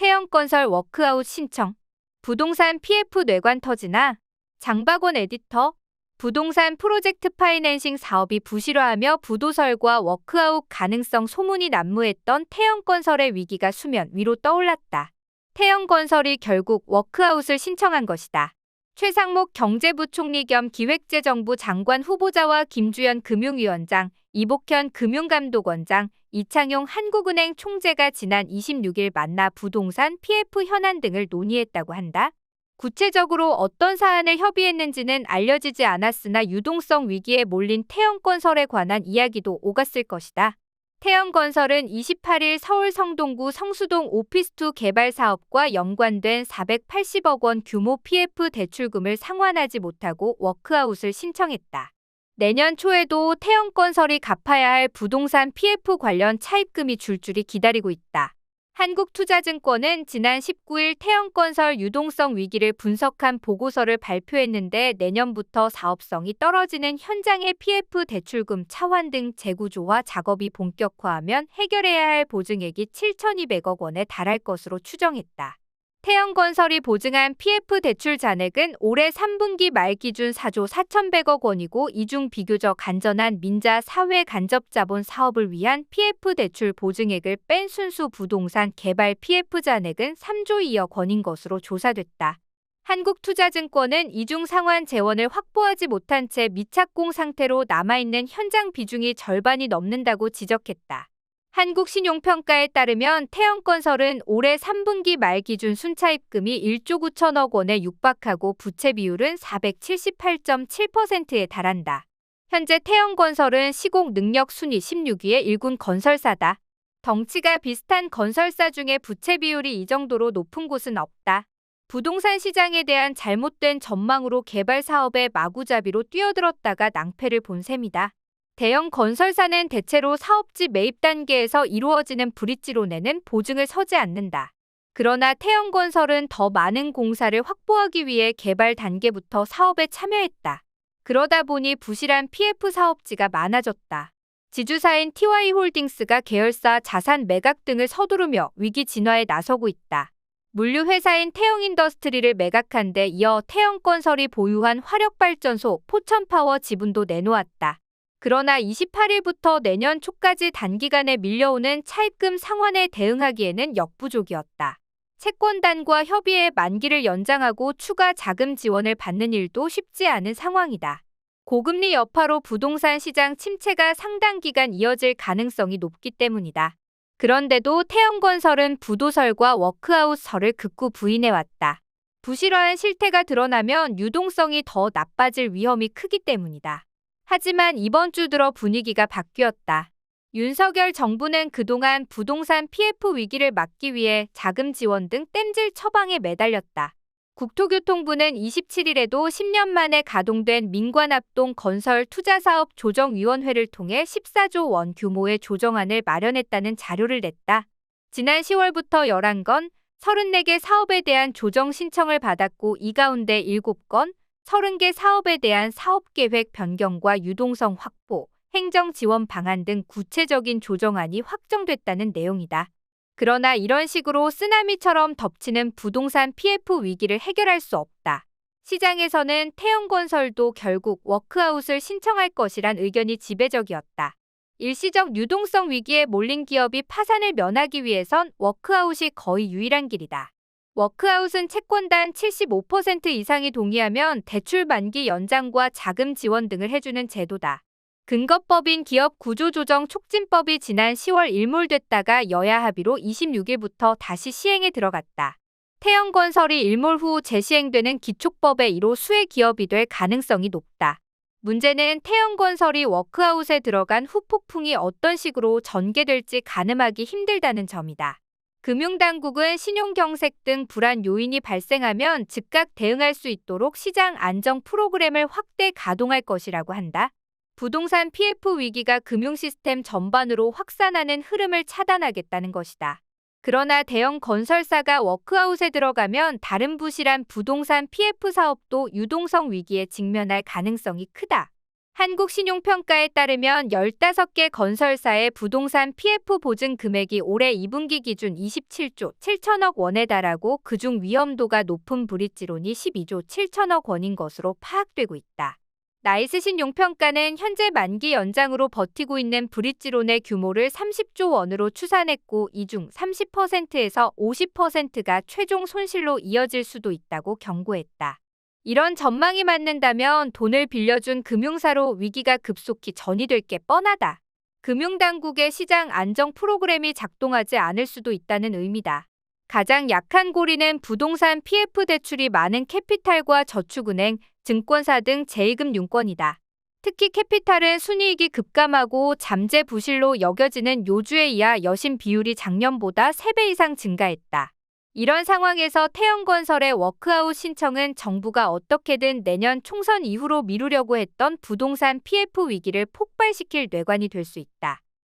태영건설 워크아웃 신청. 부동산 PF 뇌관 터지나 장박원 에디터. 부동산 프로젝트 파이낸싱 사업이 부실화하며 부도설과 워크아웃 가능성 소문이 난무했던 태영건설의 위기가 수면 위로 떠올랐다. 태영건설이 결국 워크아웃을 신청한 것이다. 최상목 경제부총리 겸 기획재정부 장관 후보자와 김주연 금융위원장, 이복현 금융감독원장, 이창용 한국은행 총재가 지난 26일 만나 부동산 PF 현안 등을 논의했다고 한다. 구체적으로 어떤 사안을 협의했는지는 알려지지 않았으나 유동성 위기에 몰린 태영건설에 관한 이야기도 오갔을 것이다. 태영건설은 28일 서울 성동구 성수동 오피스2 개발 사업과 연관된 480억 원 규모 PF 대출금을 상환하지 못하고 워크아웃을 신청했다. 내년 초에도 태영건설이 갚아야 할 부동산 PF 관련 차입금이 줄줄이 기다리고 있다. 한국투자증권은 지난 19일 태영건설 유동성 위기를 분석한 보고서를 발표했는데 내년부터 사업성이 떨어지는 현장의 PF 대출금 차환 등 재구조화 작업이 본격화하면 해결해야 할 보증액이 7,200억 원에 달할 것으로 추정했다. 태영건설이 보증한 PF 대출 잔액은 올해 3분기 말 기준 4조 4,100억 원이고 이중 비교적 안전한 민자 사회 간접 자본 사업을 위한 PF 대출 보증액을 뺀 순수 부동산 개발 PF 잔액은 3조 2억 원인 것으로 조사됐다. 한국투자증권은 이중 상환 재원을 확보하지 못한 채 미착공 상태로 남아있는 현장 비중이 절반이 넘는다고 지적했다. 한국신용평가에 따르면 태영건설은 올해 3분기 말 기준 순차입금이 1조 9천억 원에 육박하고 부채 비율은 478.7%에 달한다. 현재 태영건설은 시공 능력 순위 16위의 일군 건설사다. 덩치가 비슷한 건설사 중에 부채 비율이 이 정도로 높은 곳은 없다. 부동산 시장에 대한 잘못된 전망으로 개발 사업에 마구잡이로 뛰어들었다가 낭패를 본 셈이다. 대형 건설사는 대체로 사업지 매입 단계에서 이루어지는 브릿지론에는 보증을 서지 않는다. 그러나 태영건설은 더 많은 공사를 확보하기 위해 개발 단계부터 사업에 참여했다. 그러다 보니 부실한 PF 사업지가 많아졌다. 지주사인 TY홀딩스가 계열사 자산 매각 등을 서두르며 위기 진화에 나서고 있다. 물류 회사인 태영인더스트리를 매각한 데 이어 태영건설이 보유한 화력발전소 포천파워 지분도 내놓았다. 그러나 28일부터 내년 초까지 단기간에 밀려오는 차입금 상환에 대응하기에는 역부족이었다. 채권단과 협의해 만기를 연장하고 추가 자금 지원을 받는 일도 쉽지 않은 상황이다. 고금리 여파로 부동산 시장 침체가 상당 기간 이어질 가능성이 높기 때문이다. 그런데도 태영건설은 부도설과 워크아웃설을 극구 부인해왔다. 부실화한 실태가 드러나면 유동성이 더 나빠질 위험이 크기 때문이다. 하지만 이번 주 들어 분위기가 바뀌었다. 윤석열 정부는 그동안 부동산 PF 위기를 막기 위해 자금 지원 등 땜질 처방에 매달렸다. 국토교통부는 27일에도 10년 만에 가동된 민관합동 건설 투자사업 조정위원회를 통해 14조 원 규모의 조정안을 마련했다는 자료를 냈다. 지난 10월부터 11건, 34개 사업에 대한 조정 신청을 받았고 이 가운데 7건, 30개 사업에 대한 사업계획 변경과 유동성 확보, 행정 지원 방안 등 구체적인 조정안이 확정됐다는 내용이다. 그러나 이런 식으로 쓰나미처럼 덮치는 부동산 PF 위기를 해결할 수 없다. 시장에서는 태영건설도 결국 워크아웃을 신청할 것이란 의견이 지배적이었다. 일시적 유동성 위기에 몰린 기업이 파산을 면하기 위해선 워크아웃이 거의 유일한 길이다. 워크아웃은 채권단 75% 이상이 동의하면 대출 만기 연장과 자금 지원 등을 해주는 제도다. 근거법인 기업 구조조정 촉진법이 지난 10월 일몰됐다가 여야 합의로 26일부터 다시 시행에 들어갔다. 태영건설이 일몰 후 재시행되는 기촉법의 1호 수혜 기업이 될 가능성이 높다. 문제는 태영건설이 워크아웃에 들어간 후 폭풍이 어떤 식으로 전개될지 가늠하기 힘들다는 점이다. 금융당국은 신용경색 등 불안 요인이 발생하면 즉각 대응할 수 있도록 시장 안정 프로그램을 확대 가동할 것이라고 한다. 부동산 PF 위기가 금융 시스템 전반으로 확산하는 흐름을 차단하겠다는 것이다. 그러나 대형 건설사가 워크아웃에 들어가면 다른 부실한 부동산 PF 사업도 유동성 위기에 직면할 가능성이 크다. 한국신용평가에 따르면 15개 건설사의 부동산 PF 보증 금액이 올해 2분기 기준 27조 7천억 원에 달하고 그중 위험도가 높은 브릿지론이 12조 7천억 원인 것으로 파악되고 있다. 나이스 신용평가는 현재 만기 연장으로 버티고 있는 브릿지론의 규모를 30조 원으로 추산했고 이 중 30%에서 50%가 최종 손실로 이어질 수도 있다고 경고했다. 이런 전망이 맞는다면 돈을 빌려준 금융사로 위기가 급속히 전이될 게 뻔하다. 금융당국의 시장 안정 프로그램이 작동하지 않을 수도 있다는 의미다. 가장 약한 고리는 부동산 PF 대출이 많은 캐피탈과 저축은행, 증권사 등 제2금 융권이다. 특히 캐피탈은 순이익이 급감하고 잠재 부실로 여겨지는 요주의 이하 여신 비율이 작년보다 3배 이상 증가했다. 이런 상황에서 태영건설의 워크아웃 신청은 정부가 어떻게든 내년 총선 이후로 미루려고 했던 부동산 PF 위기를 폭발시킬 뇌관이 될 수 있다.